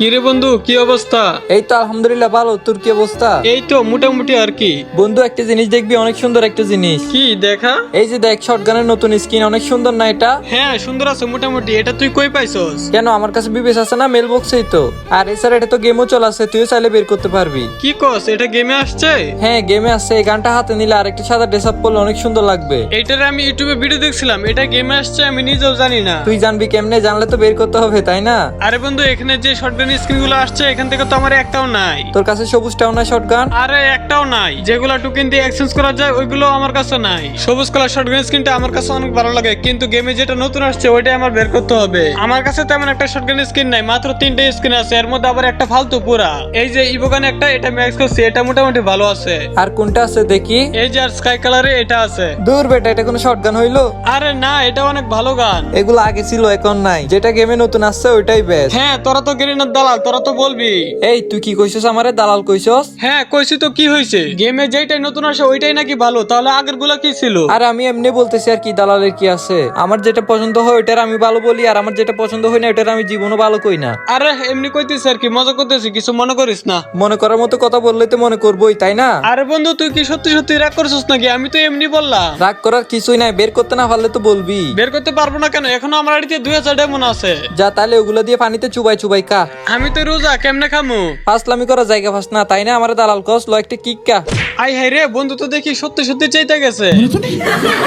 কিরে বন্ধু কি অবস্থা? এই তো আলহামদুলিল্লাহ ভালো তোর কি অবস্থা? এই তো মোটামুটি আর কি। বন্ধু একটা জিনিস দেখবি অনেক সুন্দর একটা জিনিস। কি দেখা? এই যে দেখ শটগানের নতুন স্কিন অনেক সুন্দর না এটা? হ্যাঁ সুন্দর আছে মোটামুটি এটা তুই কই পাইছস? কেন আমার কাছে বিবেশ আছে না মেল বক্সেই তো। আর এছাড়া এটা তো গেমও চলে আসছে তুইও চাইলে বের করতে পারবি। কি কস এটা গেমে আসছে? হ্যাঁ গেমে আসছে এই গানটা হাতে নিলে আর একটা সাদা ড্রেস আপ করলে অনেক সুন্দর লাগবে। এইটার আমি ইউটিউবে ভিডিও দেখছিলাম এটা গেমে আসছে আমি নিজেও জানি না। তুই জানবি কেমনে জানলে তো বের করতে হবে তাই না? আরে বন্ধু এখানে যে শর্টগান আসছে এখান থেকে তো আমার একটাও নাই। তোর কাছে সবুজটাও শটগান আরে একটাও নাই। যেগুলো টোকেন দিয়ে এক্সচেঞ্জ করা যায় ওইগুলো আমার কাছে নাই। সবুজ কালার শর্টগান স্ক্রিনটা আমার কাছে অনেক ভালো লাগে কিন্তু গেমে যেটা নতুন আসছে ওইটাই আমার বের করতে হবে। আমার কাছে তেমন একটা শর্টগান স্ক্রিন নাই মাত্র তিনটে স্ক্রিন আছে এর মধ্যে আবার একটা ফালতু পুরা। এই যে ইবোগান একটা এটা ম্যাক্স করছি এটা মোটামুটি ভালো আছে। আর কোনটা আছে দেখি? এই যে আর স্কাই কালারে এটা আছে। দূর বেটা এটা কোনো শটগান হইল? আরে না এটা অনেক ভালো গান এগুলো আগে ছিল এখন নাই। যেটা গেমে নতুন আসছে ওইটাই বেস্ট হ্যাঁ তোরা তো গেরিনার দালাল তোরা তো বলবি। এই তুই কি কইছস আমারে? দালাল কইছস? হ্যাঁ কইছি তো কি হয়েছে গেমে যেটাই নতুন আসে ওইটাই নাকি ভালো। তাহলে আগেরগুলা কি ছিল? আর আমি এমনি বলতেছি আর কি দালালের কি আছে? আমার যেটা পছন্দ হয় ওইটার আমি ভালো বলি আর আমার যেটা পছন্দ হয় না ওইটার আমি জীবনও ভালো কই না। আরে এমনি কইতেছি আর কি মজা করতেছি কিছু মনে করিস না। মনে করার মতো কথা বললে তো মনে করবোই তাই না? আরে বন্ধু তুই কি সত্যি সত্যি রাগ করছিস নাকি? আমি তো এমনি বললাম। রাগ করার কিছুই নাই বের করতে না পারলে তো বলবি। বের করতে পারব না কেন? এখনও আমার বাড়িতে দুই হাজার ডেমন আছে। যা তাহলে ওগুলো দিয়ে পানিতে চুবাই চুবাই কা আমি তো রোজা কেমনে খামু? ফাসলামি করা জায়গা ফাস না তাই না? আমার দালাল কস ল একটা কিক কা আই হাই রে বন্ধু তো দেখি সত্যি সত্যি চাইতে গেছে।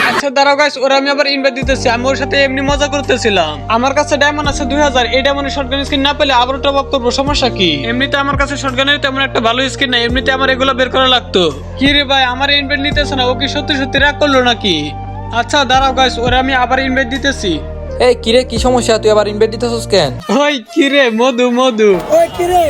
আচ্ছা দাঁড়াও গাইস ওরা আমি আবার ইনভাইট দিতেছি আমি ওর সাথে এমনি মজা করতেছিলাম। আমার কাছে ডায়মন্ড আছে দুই হাজার এই ডায়মন্ডের শর্টগান স্কিন না পেলে আবার টপ আপ করব সমস্যা কি? এমনিতে আমার কাছে শর্টগানের তেমন একটা ভালো স্কিন নাই এমনিতে আমার এগুলো বের করা লাগতো। কি রে ভাই আমার ইনভাইট নিতেছে না ও কি সত্যি সত্যি রাগ করল নাকি? আচ্ছা দাঁড়াও গাইস ওরা আমি আবার ইনভাইট দিতেছি। এই কিরে কি সমস্যা? তুই আবার ইনভাইট দিতেছস কেন? ওই কিরে মধু মধু। ওই কিরে?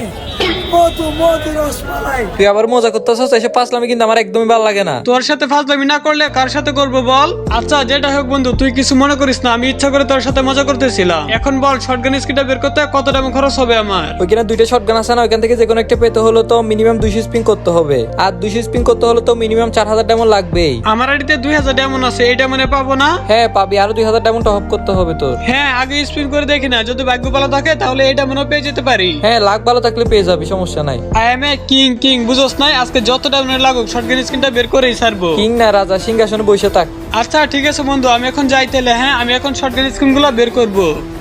তুই আবার মজা করতেছস? এসব পাসলামি কিন্তু আমার একদমই ভালো লাগে না। তোর সাথে ফাজলামি না করলে কার সাথে করব বল? আচ্ছা যেটা হোক বন্ধু তুই কিছু মনে করিস না আমি ইচ্ছা করে তোর সাথে মজা করতেছিলাম। এখন বল শর্টগান স্কিনটা বের করতে কত টাকা খরচ হবে আমার? ওইখানে দুইটা শটগান আছে না ওইখান থেকে যে কোনো একটা পেতে হলো তো মিনিমাম দুইশো স্পিন করতে হবে। আর দুইশো স্পিন করতে হলে তো মিনিমাম চার হাজার ডায়মন্ড লাগবেই। আমার আইডিতে দুই হাজার ডায়মন্ড আছে এই ডায়মন্ডে পাবো না? হ্যাঁ পাবি আরও দুই হাজার ডায়মন্ড টপ করতে হবে তোর। হ্যাঁ আগে স্পিন করে দেখি না যদি ভাগ্য ভালো থাকে তাহলে এই ডায়মন্ড পেয়ে যেতে পারি। হ্যাঁ লাখ ভালো থাকলে পেয়ে যাবি সমস্যা নাই। I am a king king বুঝোস নাই? আজকে যত টাইম লাগুক শর্টগান স্ক্রিনটা বের করেই ছাড়বো। কিং না রাজা সিংহাসনে বসে থাক। আচ্ছা ঠিক আছে বন্ধু আমি এখন যাই তাহলে হ্যাঁ? আমি এখন শর্টগান স্ক্রিনগুলো গুলো বের করব।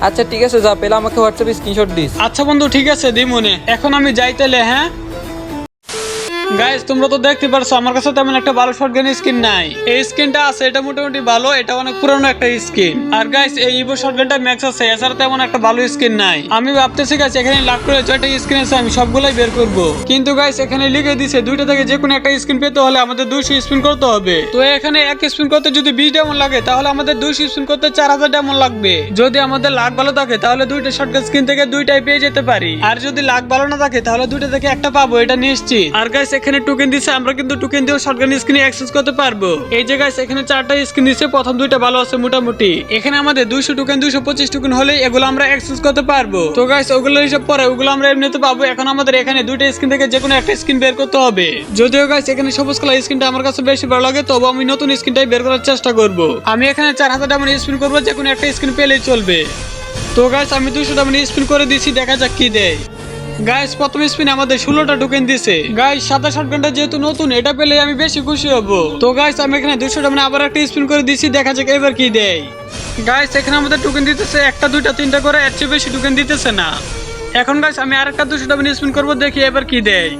আচ্ছা ঠিক আছে যা পেলে আমাকে হোয়াটসঅ্যাপে স্ক্রিনশট দিস। আচ্ছা বন্ধু ঠিক আছে দি মনে এখন আমি যাই তাহলে হ্যাঁ? গাইস তোমরা তো দেখতে পারছ, আমার কাছে তেমন একটা ভালো শটগান স্কিন নাই। এই স্কিনটা আছে, এটা মোটামুটি ভালো, এটা অনেক পুরনো একটা স্কিন আর গাইস এই ইভো শটগানটা ম্যাক্স আছে, এছাড়া তেমন একটা ভালো স্কিন নাই। আমি ভাবতেছি গাইস এখানে লাখ করে ছয়টা স্কিন আছে, আমি সবগুলাই বের করব। কিন্তু গাইস এখানে লিখে দিছে, দুইটা থেকে যে কোনো একটা স্কিন পেতে হলে আমাদের দুইশো স্পিন করতে হবে। তো এখানে এক স্পিন করতে যদি বিশ ডায়মন্ড লাগে, তাহলে আমাদের দুইশো স্পিন করতে চার হাজার ডায়মন্ড লাগবে। যদি আমাদের লাখ ভালো থাকে, তাহলে দুইটা শর্টগান স্কিন থেকে দুইটাই পেয়ে যেতে পারি। আর যদি লাখ ভালো না থাকে, তাহলে দুইটা থেকে একটা পাবো, এটা নিশ্চিত। আর গাইস এখানে টোকেন দিছে, আমরা কিন্তু টোকেন দিয়েও শর্টগান স্ক্রিনে অ্যাক্সেস করতে পারব। এই যে গাইস এখানে চারটা স্ক্রিন দিছে, প্রথম দুইটা ভালো আছে মোটামুটি। এখানে আমাদের দুইশো টোকেন দুইশো পঁচিশ টোকেন হলে এগুলো আমরা অ্যাক্সেস করতে পারব। তো গাইস ওগুলো হিসাব পরে, ওগুলো আমরা এমনিতে পাবো। এখন আমাদের এখানে দুইটা স্ক্রিন থেকে যে কোনো একটা স্ক্রিন বের করতে হবে। যদিও গাইস এখানে সবুজ কালার স্ক্রিনটা আমার কাছে বেশি ভালো লাগে, তবে আমি নতুন স্ক্রিনটাই বের করার চেষ্টা করব। আমি এখানে চার হাজার টাকা স্পিন করব যে কোনো একটা স্ক্রিন পেলেই চলবে। তো গাইস আমি দুশো টাকা স্পিন করে দিছি, দেখা যাক কি দেয়। গাইস প্রথম স্পিনে আমাদের ষোলোটা টোকেন দিছে। গাইস সাতাশ আট ঘণ্টা যেহেতু নতুন, এটা পেলে আমি বেশি খুশি হব। তো গাইস আমি এখানে দুশো টাকা আবার একটা স্পিন করে দিছি, দেখা যাক এবার কি দেয়। গাইস এখানে আমাদের টোকেন দিতেছে, একটা, দুইটা, তিনটা করে, এর চেয়ে বেশি টোকেন দিতেছে না। এখন গাইস আমি আরেকটা দুশো টাকা স্পিন করব, দেখি এবার কি দেয়।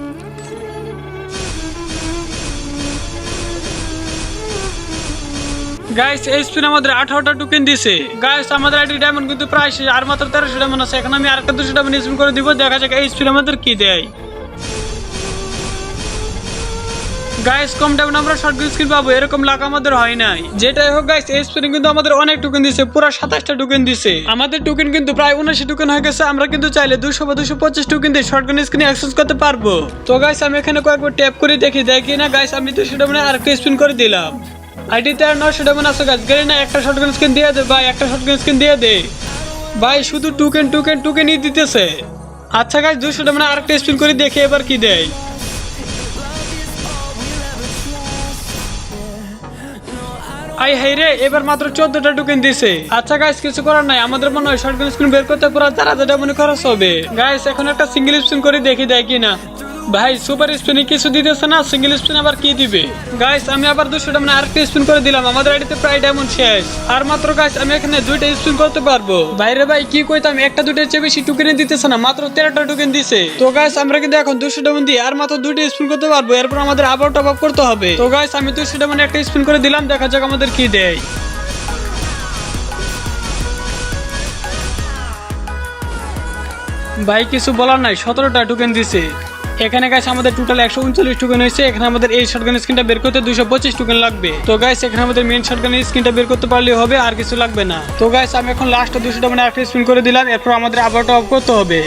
গাইস এই স্পিন আমাদের আঠারোটা টোকেন দিছে। গাইস আমাদের আইডি ডায়মন্ড কিন্তু প্রায় আর মাত্র তেরোশো ডায়মন্ড আছে। এখন আমি আরেকটা দুশো ডায়মন্ড স্পিন করে দিব, দেখা যাক এই স্পিন আমাদের কি দেয়। গাইস কম ডায়মন্ড আমরা শর্ট স্ক্রিন পাবো, এরকম লাখ আমাদের হয় নাই। যেটাই হোক গাইস এই স্পিন কিন্তু আমাদের অনেক টোকেন দিছে, পুরো সাতাশটা টোকেন দিছে। আমাদের টোকেন কিন্তু প্রায় উনাশি টোকেন হয়ে গেছে, আমরা কিন্তু চাইলে দুশো বা দুশো পঁচিশ টোকেন দিয়ে শর্ট স্ক্রিনে অ্যাক্সেস করতে পারব। তো গাইস আমি এখানে কয়েকবার ট্যাপ করে দেখি দেখি না গাইস আমি দুশো ডায়মন্ড আরেকটা স্পিন করে দিলাম। আইডিতে আর নশো ডায়মন্ড আছে, গাছ গেলে না, একটা শর্টগান স্ক্রিন দিয়ে দে, ভাই, একটা শর্টগান স্ক্রিন দিয়ে দে। ভাই, শুধু টুকেন টুকেন টুকেনই দিতেছে। আচ্ছা গাছ দুশো ডায়মন্ড আরেকটা স্পিন করে দেখে, এবার কি দেয়। আই হাই রে, এবার মাত্র চোদ্দটা টোকেন দিছে। আচ্ছা গাইস কিছু করার নাই, আমাদের মনে হয় শর্টগান স্ক্রিন বের করতে পুরো হাজার টাকা মনে খরচ হবে। গাইস এখন একটা সিঙ্গেল স্পিন করে দেখি, দেয় কিনা। ভাই সুপার স্পিনে কিছু দিতেছে না সিঙ্গেল স্পিন আবার কি দিবে? গাইস আমি আবার দুশোটা মানে আরেকটা স্পিন করে দিলাম, আমাদের আইডিতে প্রায় ডায়মন্ড শেষ। আর মাত্র গাইস আমি এখানে দুইটা স্পিন করতে পারব। বাইরে ভাই, কি কইতাম, একটা দুইটার চেয়ে বেশি টুকেনে দিতেছে না, মাত্র তেরোটা টোকেন দিছে। তো গাইস আমরা কিন্তু এখন দুশো ডায়মন্ড দিয়ে আর মাত্র দুইটা স্পিন করতে পারব, এরপর আমাদের আবার টপ আপ করতে হবে। তো গাইস আমি দুশো ডায়মন্ড একটা স্পিন করে দিলাম, দেখা যাক আমাদের কি দেয়। ভাই, কিছু বলার নাই, সতেরোটা টোকেন দিছে। এখানে গাছ আমাদের টোটাল একশো উনচল্লিশ টোকেন হয়েছে। এখানে আমাদের এই শর্টগান স্ক্রিনটা বের করতে দুশো পঁচিশ টোকেন লাগবে। তো গাইস এখানে আমাদের মেন শর্টগান স্ক্রিনটা বের করতে পারলে হবে, আর কিছু লাগবে না। তো গাইস আমি এখন লাস্ট দুশোটা মানে একটা স্পিন করে দিলাম, এরপর আমাদের আবার অফ করতে হবে।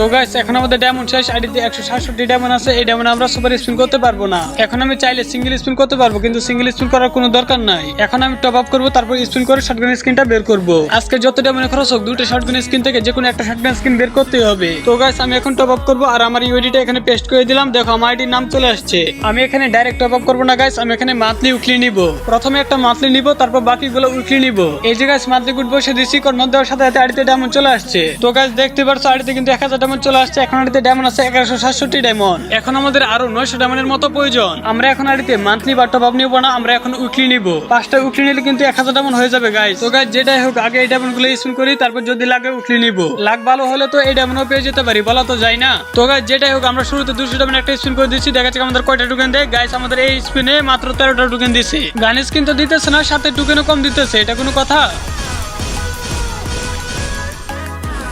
তো গাইস এখন আমাদের ডায়মন্ড শেষ, আইডিতে একশো সাতষট্টি ডায়মন্ড আছে, এই ডায়মন্ড আমরা সুপার স্পিন করতে পারব না। এখন আমি চাইলে সিঙ্গেল স্পিন করতে পারব, কিন্তু সিঙ্গেল স্পিন করার কোনো দরকার নাই। এখন আমি টপ আপ করব, তারপর স্পিন করে শর্টগান স্ক্রিনটা বের করব। আজকে যত ডায়মন্ড খরচ হোক দুটো শর্টগান স্ক্রিন থেকে যে কোনো একটা শর্টগান স্ক্রিন বের করতেই হবে। তো গাইস আমি এখন টপ আপ করব, আর আমার ইউডিটা এখানে পেস্ট করে দিলাম, দেখো আমার আইডির নাম চলে আসছে। আমি এখানে ডাইরেক্ট টপ আপ করব না গাইস আমি এখানে মান্থলি উইকলি নিব। প্রথমে একটা মান্থলি নিব, তারপর বাকিগুলো উইকলি নিব। এই যে গাইস মান্থলি গুড বসে দিচ্ছি কর্ম দেওয়ার সাথে সাথে আইডিতে ডায়মন্ড চলে আসছে। তো গাইস দেখতে পারছ, আইডিতে কিন্তু এক হাজার ডায়মন্ড চলে আসছে, এখন আইডিতে ডায়মন্ড আছে এগারোশো সাতষট্টি ডায়মন্ড এখন আমাদের আরও নয়শো ডায়মন্ডের মতো প্রয়োজন। আমরা এখন আইডিতে মান্থলি বা টপ আপ নিব না, আমরা এখন উইকলি নিব। পাঁচটা উইকলি নিলে কিন্তু এক হাজার ডায়মন্ড হয়ে যাবে গাইস তো গাইস যেটাই হোক, আগে এই ডায়মন্ডগুলো স্পিন করি, তারপর যদি লাগে উইকলি নিব। লাখ ভালো হলে তো এই ডায়মন্ডও পেয়ে যেতে পারি, বলা তো যায় না। তো গাইস যেটাই হোক, আমরা শুরুতে দুশো ডায়মন্ড একটা স্পিন করে দিচ্ছি, দেখা যাচ্ছে আমাদের কয়টা টোকেন দেয়। গাইস আমাদের এই স্পিনে মাত্র তেরোটা টোকেন দিছে। গানিস কিন্তু দিতেছে না, সাথে টোকেনও কম দিতেছে, এটা কোনো কথা?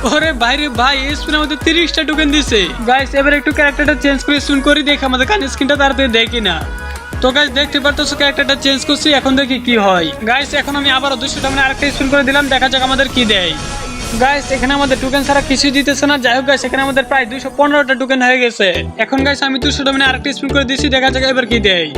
ওরে ভাইরে ভাই, এই স্পিন আমাদের তিরিশটা টোকেন দিছে। গাইস এবার একটু ক্যারেক্টারটা চেঞ্জ করে স্পিন করি দেখি, আমাদের কানে স্ক্রিনটা তাড়াতাড়ি দেয় কিনা তো গাইস দেখতে পারতেছো ক্যারেক্টারটা চেঞ্জ করছি, এখন দেখি কি হয়। গাইস এখন আমি আবারও দুশোটা মানে আরেকটা স্পিন করে দিলাম, দেখা যাক আমাদের কি দেয়। গাইস এখানে আমাদের টোকেন ছাড়া কিছুই দিতেছে না। যাই হোক গাইস এখানে আমাদের প্রায় দুশো পনেরোটা টোকেন হয়ে গেছে। এখন গাইস আমি দুশোটা মানে আরেকটা স্পিন করে দিচ্ছি দেখা যাক এবার কি দেয়।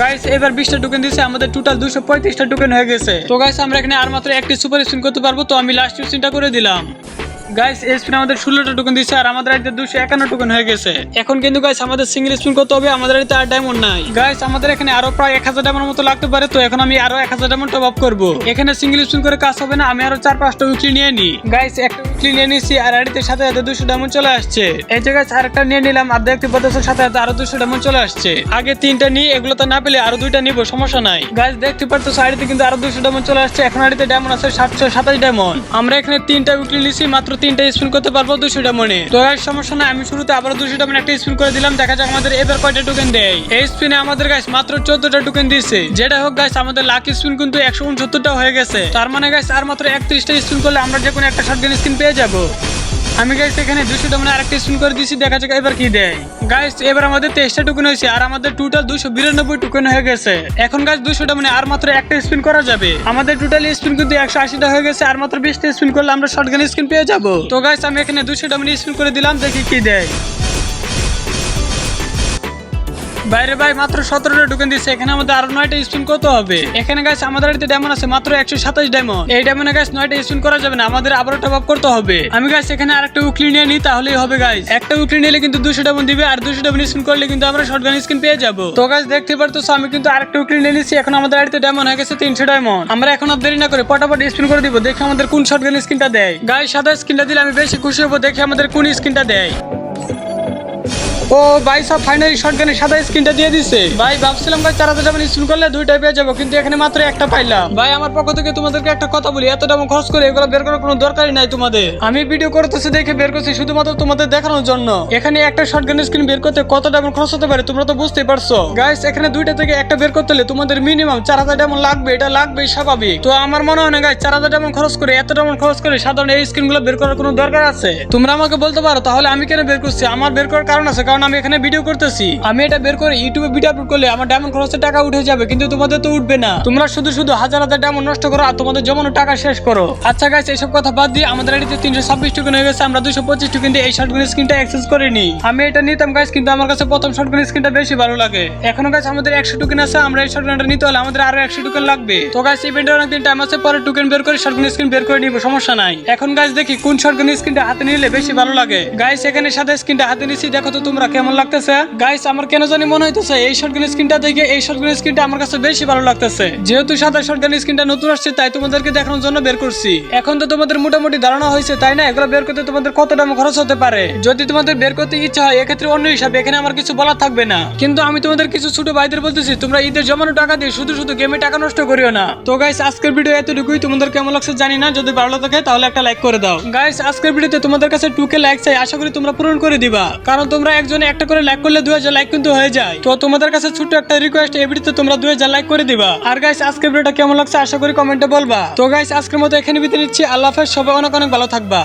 গাইস এবার বিশটা টোকেন দিয়েছে আমাদের টোটাল দুশো পঁয়ত্রিশটা টোকেন হয়ে গেছে। তো গাইস আমরা এখানে আর মাত্র একটি সুপার স্পিন করতে পারব, তো আমি লাস্ট স্পিনটা করে দিলাম। গাইস এই স্পিন আমাদের ষোলোটা টোকেন দিচ্ছে আর আমাদের আইডিতে দুশো একান্ন টোকেন হয়ে গেছে। এখন কিন্তু গাইস আমাদের সিঙ্গেল স্পিন করতে হবে, আমাদের আইডিতে আর ডায়মন্ড নাই। গাইস আমাদের এখানে আরও প্রায় এক হাজার ডায়মন্ড মতো লাগতে পারে, তো এখন আমি আরও এক হাজার ডায়মন্ড টপ আপ করব। এখানে সিঙ্গেল স্পিন করে কাজ হবে না, আমি আরও চার পাঁচটা উইকলি নিয়ে নিই গাইস একটা উইকলি নিয়ে নিছি আর আইডিতে সাথে সাথে দুশো ডায়মন্ড চলে আসছে। এই যে গাইস আরেকটা নিয়ে নিলাম, আর দেখতে পাচ্ছ সাথে সাথে আরও দুশো ডায়মন্ড চলে আসছে। আগে তিনটা নিই, এগুলো তো না পেলে আরও দুইটা নিবো, সমস্যা নাই। গাইস দেখতে পাচ্ছ সাইডে কিন্তু আরও দুশো ডায়মন্ড চলে আসছে, এখন আইডিতে ডায়মন্ড আছে সাতশো সাতাশ ডায়মন্ড আমরা এখানে তিনটা উইকলি নিছি, মাত্র তিনটা স্পিন করতে পারব দুশো মনে। তো আর সমস্যা না আমি শুরুতে আবার দুশো মনে একটা স্পিন করে দিলাম, দেখা যাক আমাদের এবার কয়টা টোকেন দেয়। এই স্পিনে আমাদের গাছ মাত্র চোদ্দটা টোকেন দিয়েছে যেটা হোক গাছ আমাদের লাকি স্পিন কিন্তু একশো উনসত্তরটা হয়ে গেছে। তার মানে গাছ আর মাত্র একত্রিশটা স্পিন করলে আমরা যে কোনো একটা শর্ট স্কিন পেয়ে যাব। আমি গাইস এখানে দুশো মানে আরেকটা স্পিন করে দিয়েছি, দেখা যাক এবার কি দেয়। গাইস এবার আমাদের তেইশটা টুকুন হয়েছে, আর আমাদের টোটাল দুশো বিরানব্বই টুকুন হয়ে গেছে। এখন গাছ দুশোটা মানে আর মাত্র একটা স্পিন করা যাবে। আমাদের টোটাল স্পিন কিন্তু একশো আশিটা হয়ে গেছে, আর মাত্র বিশটা স্পিন করলে আমরা শর্টগান স্পিন পেয়ে যাব। তো গাইস আমি এখানে দুশোটা মানে স্পিন করে দিলাম, দেখি কি দেয়। বাইরে ভাই মাত্র সতেরোটা টোকেন দিচ্ছে এখানে আমাদের আরও নয়টা স্পিন করতে হবে। এখানে গাছ আমাদের বাড়িতে ডায়মন্ড আছে, মাত্র একশো সাতাশ ডায়মন্ড এই ডায়মন্ডে গাছ নয়টা স্পিন করা যাবে না, আমাদের আবারও টপ আপ করতে হবে। আমি গাছ এখানে আরেকটা উকলি নিয়ে নিই তাহলেই হবে গাইস একটা উকলি নিলে কিন্তু দুশো ডায়মন্ড দিবে, আর দুশো ডায়মন্ড স্পিন করলে কিন্তু আমরা শর্ট গান স্কিন পেয়ে যাব। তো গাছ দেখতে পারতো আমি কিন্তু আরেকটা উকলি নিয়ে নিচ্ছি এখন আমাদের বাড়িতে ডায়মন্ড হয়ে গেছে, তিনশো ডায়মন্ড আমরা এখন আর দেরি না করে পটাপট স্পিন করে দিব, দেখে আমাদের কোন শর্ট গান স্কিনটা দেয়। গায়ে সাদা স্কিনটা দিলে আমি বেশি খুশি হব, দেখে আমাদের কোন স্কিনটা দেয়। ও ভাই সব ফাইনালি শটগানে সাদা স্ক্রিনটা দিয়ে দিছে। ভাই ভাবছিলাম ভাই চার হাজার টাকা স্কুল করলে দুইটা পেয়ে যাব কিন্তু এখানে মাত্র একটা পাইলাম। ভাই আমার পক্ষ থেকে তোমাদেরকে একটা কথা বলি এত টাকা খরচ করে এগুলো বের করার কোনো দরকারই নাই তোমাদের। আমি ভিডিও করতেছি দেখে বের করছি শুধুমাত্র তোমাদের দেখানোর জন্য। এখানে একটা শটগান স্ক্রিন বের করতে কত টাকা খরচ হতে পারে তোমরা তো বুঝতেই পারছ। গাইস এখানে দুইটা থেকে একটা বের করতে হলে তোমাদের মিনিমাম চার হাজার টাকা লাগবে এটা লাগবে স্বাভাবিক। তো আমার মনে হয় না গাইস চার হাজার টাকা খরচ করে এত টাকা খরচ করে সাধারণ এই স্ক্রিনগুলো বের করার কোনো দরকার আছে? তোমরা আমাকে বলতে পারো তাহলে আমি কেন বের করছি? আমার বের করার কারণ আছে কারণ আমি এখানে ভিডিও করতেছি। আমি এটা বের করে ইউটিউবে ভিডিও আপলোড করলে আমার ডায়মন্ড খরচের টাকা উঠে যাবে, কিন্তু তোমাদের তো উঠবে না। তোমরা শুধু শুধু হাজার হাজার ডায়মন্ড নষ্ট করো আর তোমাদের জমানো টাকা শেষ করো। আচ্ছা গাইস এইসব কথা বাদ দিয়ে আমাদের এটিতে তিনশো ছাব্বিশ টোকেন হয়ে গেছে, আমরা দুশো পঁচিশ টোকেন দিয়ে এই শর্টগুন স্ক্রিনটা অ্যাক্সেস করে নিই। আমি এটা নিতাম গাইস কিন্তু আমার কাছে প্রথম শর্টগুন স্ক্রিনটা বেশি ভালো লাগে। এখনও গাইস আমাদের একশো টোকেন আছে, আমরা এই শর্টগুনটা নিতে হলে আমাদের আরও একশো টোকেন লাগবে। তো গাইস ইভেন্টে অনেকদিন টাইম আছে, পরে টোকেন বের করে শর্টগুন স্ক্রিন বের করে নিবো, সমস্যা নাই। এখন গাছ দেখি কোন শর্টগুন স্ক্রিনটা হাতে নিলে বেশি ভালো লাগে। গাইস এখানে সাদা স্ক্রিনটা হাতে নিছি, দেখো তো তোমরা ওরা কেমন লাগতেছে? গাইস আমার কেন জানি মনে হইতেছে, এই শর্টগান স্ক্রিনটা দেখে এই শর্টগান স্ক্রিনটা আমার কাছে বেশি ভালো লাগতেছে। যেহেতু সাদা শর্টগান স্ক্রিনটা নতুন আসছে, তাই তোমাদেরকে দেখানোর জন্য বের করছি। এখন তো তোমাদের মোটামুটি ধারণা হয়েছে, তাই না? এগুলো বের করতে তোমাদের কত দাম খরচ হতে পারে? যদি তোমাদের বের করতে ইচ্ছা হয়, এক্ষেত্রে অন্য হিসাবে, এখানে আমার কিছু বলা থাকবে না। কিন্তু আমি তোমাদের কিছু ছোট ভাইদের বলতেছি, তোমরা ঈদের জমানো টাকা দিয়ে শুধু শুধু গেমে টাকা নষ্ট করিও না। তো গাইস আজকের ভিডিও এতটুকুই। তোমাদের কেমন লাগছে জানি না, যদি ভালো লাগে তাহলে একটা লাইক করে দাও। গাইস আজকের ভিডিওতে তোমাদের কাছে টুকে লাইক চাই, আশা করি তোমরা পূরণ করে দিবা। কারণ তোমরা একজনে একটা করে লাইক করলে দুই হাজার লাইক কিন্তু হয়ে যায়। তো তোমাদের কাছে ছোট একটা রিকোয়েস্ট এই ভিডিওতে তোমরা দুই হাজার লাইক করে দিবা। আর গাইস আজকের ভিডিওটা কেমন লাগছে আশা করি কমেন্টে বলবা। তো গাইস আজকের মতো এখানে বিতে নিচ্ছি। আল্লাহ হাফেজ, সবাই অনেক অনেক ভালো থাকবা।